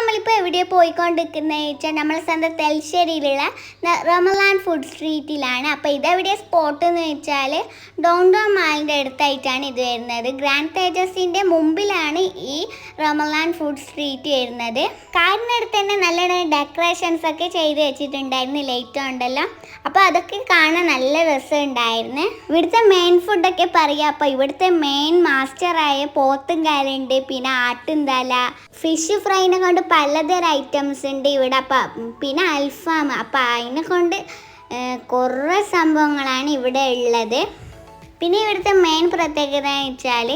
നമ്മളിപ്പോൾ എവിടെ പോയിക്കൊണ്ടിരിക്കുന്നത് വെച്ചാൽ നമ്മൾ സ്വന്തം തെൽശ്ശേരിയിലുള്ള റമലാൻ ഫുഡ് സ്ട്രീറ്റിലാണ് അപ്പോൾ ഇതെവിടെ സ്പോട്ട് എന്ന് വെച്ചാൽ ഡോൺ ഡോൺ മാളിന്റെ അടുത്തായിട്ടാണ് ഇത് വരുന്നത്. ഗ്രാൻഡ് തേജസിന്റെ മുമ്പിലാണ് ഈ റമലാൻ ഫുഡ് സ്ട്രീറ്റ് വരുന്നത്. കാറിനടുത്ത് തന്നെ നല്ല ഡെക്കറേഷൻസ് ഒക്കെ ചെയ്ത് വെച്ചിട്ടുണ്ടായിരുന്നു. ലൈറ്റ് ഉണ്ടല്ലോ. അപ്പോൾ അതൊക്കെ കാണാൻ നല്ല രസമുണ്ടായിരുന്നു. ഇവിടുത്തെ മെയിൻ ഫുഡൊക്കെ പറയുക അപ്പോൾ ഇവിടുത്തെ മെയിൻ മാസ്റ്ററായ പോത്തും കാലുണ്ട്. പിന്നെ ആട്ടുംതല ഫിഷ് ഫ്രൈനെ കൊണ്ട് പലതരം ഐറ്റംസ് ഉണ്ട് ഇവിടെ. അപ്പം പിന്നെ അൽഫാം. അപ്പം അതിനെ കൊണ്ട് കുറേ സംഭവങ്ങളാണ് ഇവിടെ ഉള്ളത്. പിന്നെ ഇവിടുത്തെ മെയിൻ പ്രത്യേകത എന്ന് വെച്ചാൽ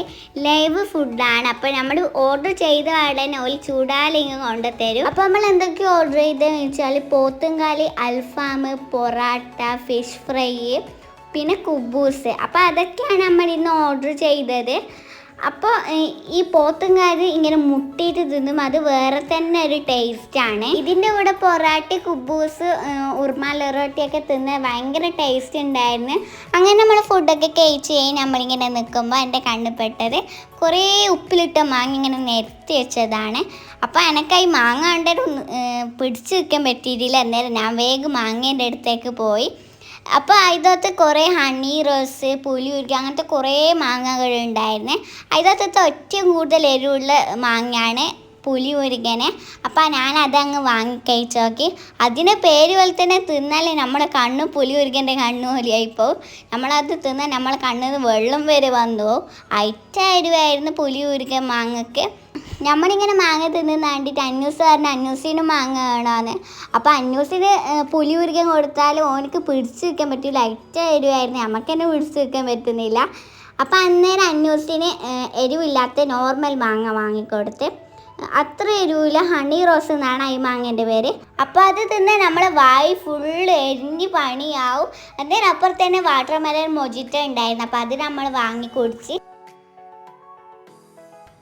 ലൈവ് ഫുഡാണ് അപ്പോൾ നമ്മൾ ഓർഡർ ചെയ്ത ഉടനെ ഒരു ചൂടാലിങ്ങ് കൊണ്ട് തരും അപ്പോൾ നമ്മൾ എന്തൊക്കെ ഓർഡർ ചെയ്തതെന്ന് വെച്ചാൽ പോത്തുംകാലി അൽഫാം പൊറാട്ട ഫിഷ് ഫ്രൈ പിന്നെ കുബൂസ്. അപ്പോൾ അതൊക്കെയാണ് നമ്മൾ ഇന്ന് ഓർഡർ ചെയ്തത്. അപ്പോൾ ഈ പോത്തുംകാര് ഇങ്ങനെ മുട്ടിയിട്ട് തിന്നും. അത് വേറെ തന്നെ ഒരു ടേസ്റ്റാണ് ഇതിന്റെ കൂടെ പൊറാട്ടി കുബൂസ് ഉർമാല റൊട്ടിയൊക്കെ തിന്ന് ഭയങ്കര ടേസ്റ്റ് ഉണ്ടായിരുന്നു. അങ്ങനെ നമ്മൾ ഫുഡൊക്കെ കഴിച്ച് കഴിഞ്ഞ് നമ്മളിങ്ങനെ നിൽക്കുമ്പോൾ എന്റെ കണ്ണുപെട്ടത് കുറേ ഉപ്പിലിട്ട മാങ്ങ ഇങ്ങനെ നിരത്തി വെച്ചതാണ്. അപ്പോൾ എനക്കായി മാങ്ങ കണ്ടിട്ട് പിടിച്ചു നിൽക്കാൻ പറ്റിയിട്ടില്ല. അന്നേരം ഞാൻ വേഗം മാങ്ങേന്റെ അടുത്തേക്ക് പോയി. അപ്പോൾ അതിനകത്ത് കുറേ ഹണി റോസ് പുലി പുലിയുരുക്കി അങ്ങനത്തെ കുറേ മാങ്ങകൾ ഉണ്ടായിരുന്നു അതിനകത്ത് ഏറ്റവും കൂടുതൽ എരിവുള്ള മാങ്ങയാണ് പുലി അപ്പോൾ ഞാൻ അതങ്ങ് വാങ്ങി കഴിച്ചു നോക്കി. അതിന് പേര് പോലെ തന്നെ തിന്നാൽ നമ്മുടെ കണ്ണ് പുലി ഉരുകന്റെ കണ്ണ് പോലെയായിപ്പോവും നമ്മളത് തിന്നാൽ നമ്മളെ കണ്ണിൽ നിന്ന് വെള്ളം വരെ വന്നു പോകും അയറ്റ എരിവായിരുന്നു പുലി ഉരുകൻ മാങ്ങക്ക്. നമ്മളിങ്ങനെ മാങ്ങ തിന്ന് കണ്ടിട്ട് അന്യൂസ് പറഞ്ഞ അന്യൂസിന് മാങ്ങ വേണമെന്ന് അപ്പോൾ അന്യൂസിന് പുലി ഉരുക്കം കൊടുത്താൽ ഓനക്ക് പിടിച്ച് നിൽക്കാൻ പറ്റില്ല ലൈറ്റ് എരിവായിരുന്നു. നമുക്ക് തന്നെ പിടിച്ച് നിൽക്കാൻ പറ്റുന്നില്ല. അപ്പോൾ അന്നേരം അന്യൂസിന് എരിവില്ലാത്ത നോർമൽ മാങ്ങ വാങ്ങിക്കൊടുത്ത് അത്ര എരിവില്ല ഹണി റോസ് എന്നാണ് ഈ മാങ്ങേന്റെ പേര്. അപ്പോൾ അത് തിന്ന് നമ്മളെ വായി ഫുള്ള് എരിഞ്ഞ് പണിയാവും. അന്നേരം അപ്പുറത്തന്നെ വാട്ടർ മെലൻ മൊജിറ്റ ഉണ്ടായിരുന്നു. അപ്പോൾ അത് നമ്മൾ വാങ്ങി കുടിച്ച്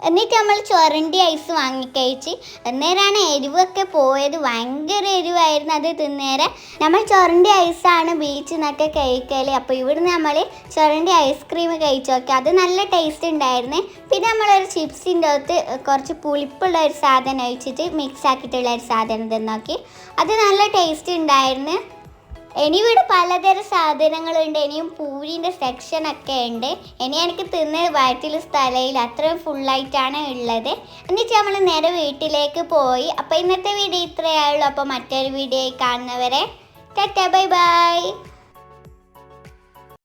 എന്നിട്ട് നമ്മൾ ചൊരണ്ടി ഐസ് വാങ്ങിക്കഴിച്ച് അന്നേരമാണ് എരിവൊക്കെ പോയത്. ഭയങ്കര എരിവായിരുന്നു അത് തിന്നേരെ. നമ്മൾ ചൊരണ്ടി ഐസാണ് ബീച്ചിൽ നിന്നൊക്കെ കഴിക്കൽ അപ്പോൾ ഇവിടുന്ന് നമ്മൾ ചൊരണ്ടി ഐസ്ക്രീം കഴിച്ചു. നോക്കി അത് നല്ല ടേസ്റ്റ് ഉണ്ടായിരുന്നു. പിന്നെ നമ്മളൊരു ചിപ്സിന്റെ അകത്ത് കുറച്ച് പുളിപ്പുള്ള ഒരു സാധനം ഒഴിച്ചിട്ട് മിക്സ് ആക്കിയിട്ടുള്ള ഒരു സാധനം തിന്നോക്കി. അത് നല്ല ടേസ്റ്റ് ഉണ്ടായിരുന്നു. ഇനി ഇവിടെ പലതരം സാധനങ്ങളുണ്ട്. ഇനിയും പൂരിന്റെ സെക്ഷൻ ഒക്കെ ഉണ്ട്. ഇനി എനിക്ക് തിന്ന് വയറ്റിൽ സ്ഥലയിൽ അത്രയും ഫുള്ളായിട്ടാണ് ഉള്ളത്. എന്നിട്ട് നമ്മൾ നേരെ വീട്ടിലേക്ക് പോയി. അപ്പോൾ ഇന്നത്തെ വീഡിയോ ഇത്രയേ ഉള്ളൂ. അപ്പോൾ മറ്റൊരു വീഡിയോ കാണുന്നവരെ ടാറ്റ ബൈ ബൈ.